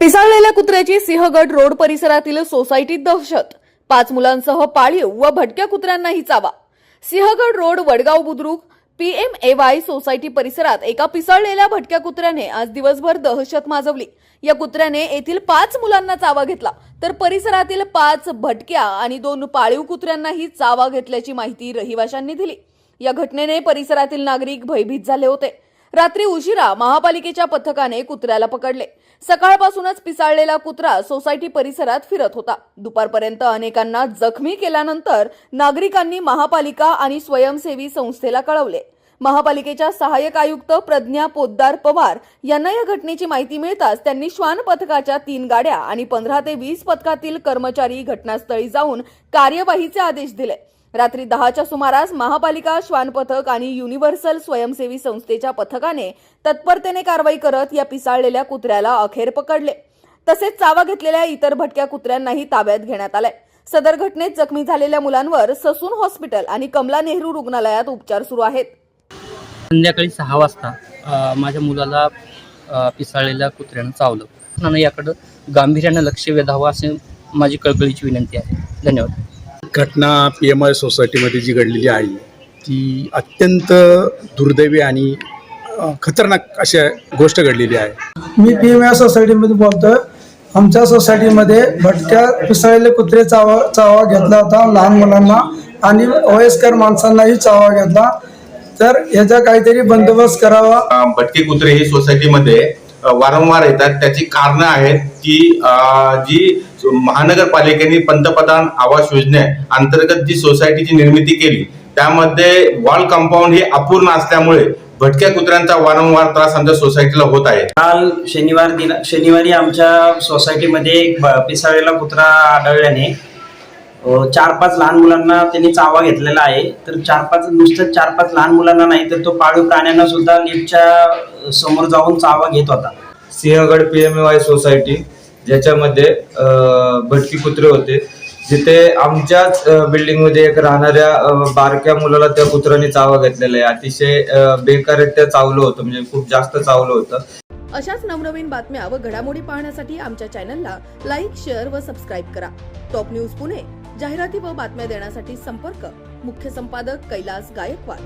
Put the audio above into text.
पिसाळलेल्या कुत्र्याची सिंहगड रोड परिसरातील सोसायटीत दहशत. पाच मुलांसह पाळीव व भटक्या कुत्र्यांनाही चावा. Sinhagad road Vadgaon Budruk P M A Y society परिसरात एका पिसाळलेल्या भटक्या कुत्र्याने आज दिवसभर दहशत माजवली. या कुत्र्याने येथील पाच मुलांना चावा घेतला. तर परिसरातील पाच भटक्या आणि दोन पाळीव कुत्र्यांनाही चावा घेतल्याची माहिती रहिवाशांनी दिली. या घटनेने परिसरातील नागरिक भयभीत झाले होते. रात्री उशिरा महापालिकेच्या पथकाने कुत्र्याला पकडले. सकाळपासूनच पिसाळलेला कुत्रा सोसायटी परिसरात फिरत होता. दुपारपर्यंत अनेकांना जखमी केल्यानंतर नागरिकांनी महापालिका आणि स्वयंसेवी संस्थेला कळवले. महापालिकेच्या सहाय्यक आयुक्त प्रज्ञा पोद्दार पवार यांना या घटनेची माहिती मिळताच त्यांनी श्वान पथकाच्या तीन गाड्या आणि पंधरा ते वीस पथकातील कर्मचारी घटनास्थळी जाऊन कार्यवाहीचे आदेश दिले. रात्री दहाच्या सुमारास महापालिका श्वान पथक आणि युनिव्हर्सल स्वयंसेवी संस्थेच्या पथकाने तत्परतेने कारवाई करत या पिसाळलेल्या कुत्र्याला अखेर पकडले. तसेच चावा घेतलेल्या इतर भटक्या कुत्र्यांनाही ताब्यात घेण्यात आलाय. सदर घटनेत जखमी झालेल्या मुलांवर ससून हॉस्पिटल आणि कमला नेहरू रुग्णालयात उपचार सुरू आहेत. संध्याकाळी सहा वाजता माझ्या मुलाला पिसाळलेल्या कुत्र्यानं चावलं. म्हणून याकडं गांभीर्यानं लक्ष वेधावं असे माझी कळकळीची विनंती आहे. धन्यवाद. घटना पी एम आय सोसायटीमध्ये जी घडलेली आहे ती अत्यंत दुर्दैवी आणि खतरनाक अशा गोष्ट घडलेली आहे. मी पी एम सोसायटीमध्ये बोलतोय. आमच्या सोसायटीमध्ये भटक्या पिसाळलेले कुत्रे चावा चावा घेतला होता लहान मुलांना आणि वयस्कर माणसांनाही चावा घेतला. तर याचा काहीतरी बंदोबस्त करावा. भटके कुत्रे ही सोसायटीमध्ये वारंवार येतात. त्याची कारणं आहेत की जी महानगरपालिकेने पंतप्रधान आवास योजने अंतर्गत जी सोसायटीची निर्मिती केली त्यामध्ये वॉल कंपाऊंड हे अपूर्ण असल्यामुळे भटक्या कुत्र्यांचा वारंवार त्रास आमच्या सोसायटीला होत आहे. काल शनिवार दिन शनिवारी आमच्या सोसायटीमध्ये पिसाळलेला कुत्रा आढळल्याने चार पाच लहान मुलांना त्यांनी चावा घेतलेला आहे. तर चार पाच नुसतं चार पाच लहान मुलांना नाही तर तो पाळीव प्राण्यांना सुद्धा लिफ्टच्या समोर जाऊन चावा घेत होता. Sinhagad P M Y society ज्याच्यामध्ये भटकी कुत्रे होते. जिथे आमच्याच बिल्डिंगमध्ये एक राहणाऱ्या बारक्या मुलाला त्या कुत्र्याने चावा घेतलेला आहे. अतिशय अ, बेकारित्या चावलं होतं म्हणजे खूप जास्त चावलं होतं. अशाच नवनवीन बातम्या व घडामोडी पाहण्यासाठी आमच्या चॅनलला लाईक शेअर व सबस्क्राईब करा. टॉप न्यूज पुणे जाहिराती व बातम्या देण्यासाठी संपर्क. मुख्य संपादक कैलास गायकवाड.